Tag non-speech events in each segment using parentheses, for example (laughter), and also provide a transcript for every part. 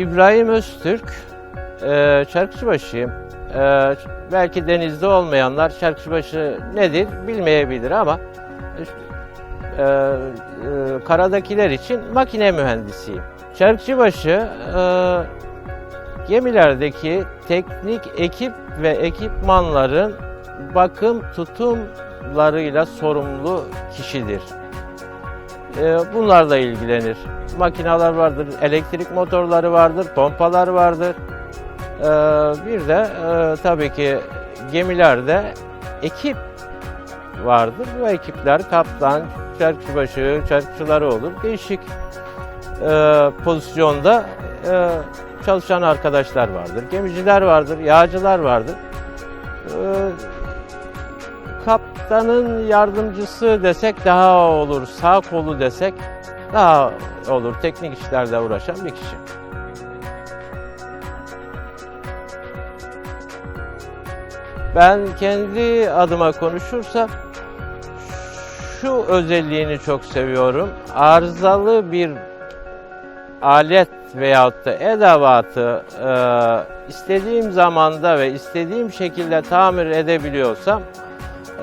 İbrahim Öztürk, e, Çarkıcıbaşıyım. E, belki denizde olmayanlar Çarkıcıbaşı nedir bilmeyebilir ama e, e, karadakiler için makine mühendisiyim. Çarkıcıbaşı e, gemilerdeki teknik ekip ve ekipmanların bakım tutumlarıyla sorumlu kişidir. E, bunlarla ilgilenir. Makineler vardır, elektrik motorları vardır, pompalar vardır. E, bir de e, tabii ki gemilerde ekip vardır. Bu ekipler kaptan, çarkçıbaşı, çarkçıları olur. Değişik e, pozisyonda e, çalışan arkadaşlar vardır. Gemiciler vardır, yağcılar vardır. Kaptanın yardımcısı desek daha olur, sağ kolu desek daha olur. Teknik işlerle uğraşan bir kişi. Ben kendi adıma konuşursam şu özelliğini çok seviyorum. Arızalı bir alet veyahut da edevatı e, istediğim zamanda ve istediğim şekilde tamir edebiliyorsam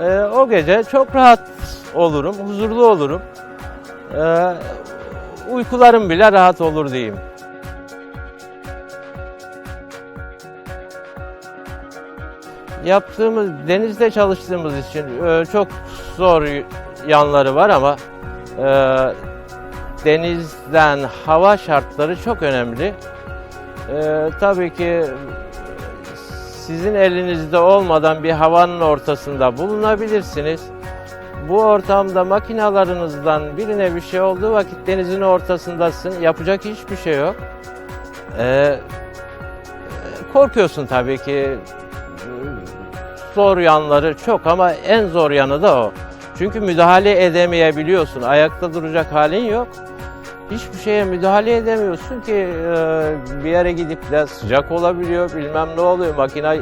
e, o gece çok rahat olurum, huzurlu olurum. E, uykularım bile rahat olur diyeyim. Yaptığımız, denizde çalıştığımız için e, çok zor yanları var ama e, denizden hava şartları çok önemli. E, tabii ki sizin elinizde olmadan bir havanın ortasında bulunabilirsiniz. Bu ortamda makinalarınızdan birine bir şey olduğu vakit denizin ortasındasın. Yapacak hiçbir şey yok. Ee, korkuyorsun tabii ki. Zor yanları çok ama en zor yanı da o. Çünkü müdahale edemeyebiliyorsun. Ayakta duracak halin yok. Hiçbir şeye müdahale edemiyorsun ki e, bir yere gidip de sıcak olabiliyor, bilmem ne oluyor. Makine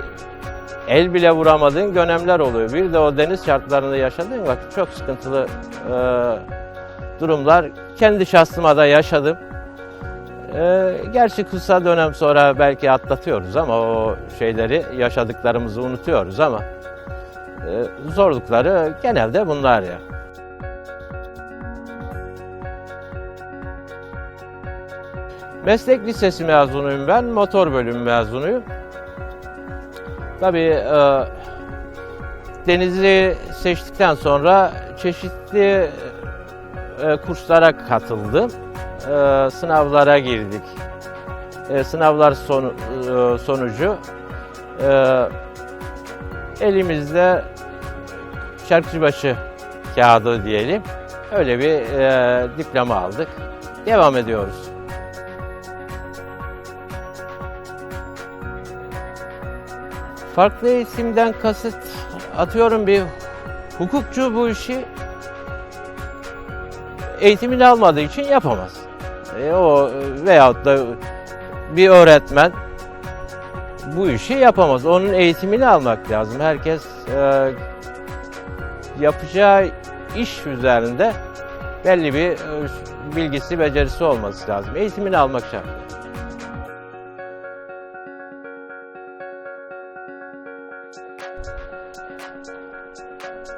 el bile vuramadığın dönemler oluyor. Bir de o deniz şartlarında yaşadığın vakit çok sıkıntılı e, durumlar kendi şahsıma da yaşadım. E, gerçi kısa dönem sonra belki atlatıyoruz ama o şeyleri yaşadıklarımızı unutuyoruz ama zorlukları genelde bunlar ya. Meslek lisesi mezunuyum ben, motor bölümü mezunuyum. Tabii e, denizi seçtikten sonra çeşitli e, kurslara katıldım. E, sınavlara girdik. E, sınavlar sonu, e, sonucu e, elimizde Şarkıcıbaşı kağıdı diyelim. Öyle bir e, diploma aldık. Devam ediyoruz. Farklı eğitimden kasıt atıyorum bir hukukçu bu işi eğitimini almadığı için yapamaz. E, o veyahut da bir öğretmen bu işi yapamaz. Onun eğitimini almak lazım. Herkes e, yapacağı iş üzerinde belli bir e, bilgisi, becerisi olması lazım. Eğitimini almak şart.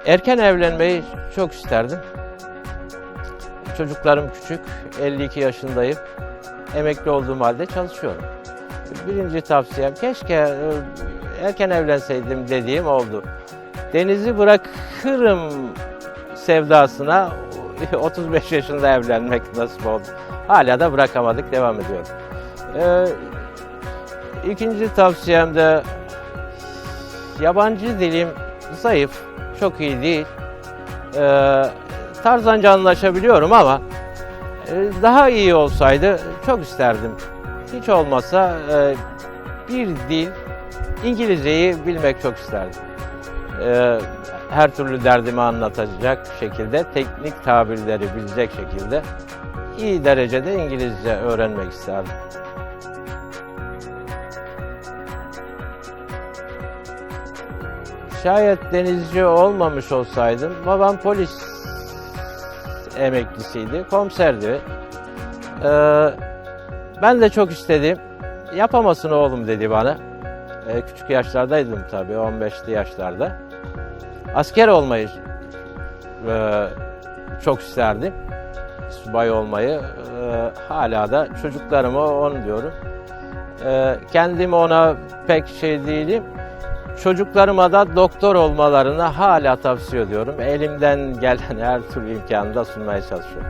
Erken evlenmeyi çok isterdim. Çocuklarım küçük, 52 yaşındayım. Emekli olduğum halde çalışıyorum. Birinci tavsiyem keşke e, erken evlenseydim dediğim oldu. Denizi bırakırım sevdasına (laughs) 35 yaşında evlenmek nasip oldu. Hala da bırakamadık, devam ediyorum. Ee, ikinci tavsiyem de yabancı dilim zayıf, çok iyi değil. Ee, tarzanca anlaşabiliyorum ama e, daha iyi olsaydı çok isterdim. Hiç olmasa e, bir dil, İngilizceyi bilmek çok isterdim. Ee, her türlü derdimi anlatacak şekilde, teknik tabirleri bilecek şekilde iyi derecede İngilizce öğrenmek isterdim. Şayet denizci olmamış olsaydım, babam polis emeklisiydi, komiserdi. Ee, Ben de çok istedim. Yapamazsın oğlum dedi bana. E, küçük yaşlardaydım tabii, 15'li yaşlarda. Asker olmayı e, çok isterdim. Subay olmayı. E, hala da çocuklarıma onu diyorum. E, kendim ona pek şey değilim. Çocuklarıma da doktor olmalarını hala tavsiye ediyorum. Elimden gelen her türlü imkanı da sunmaya çalışıyorum.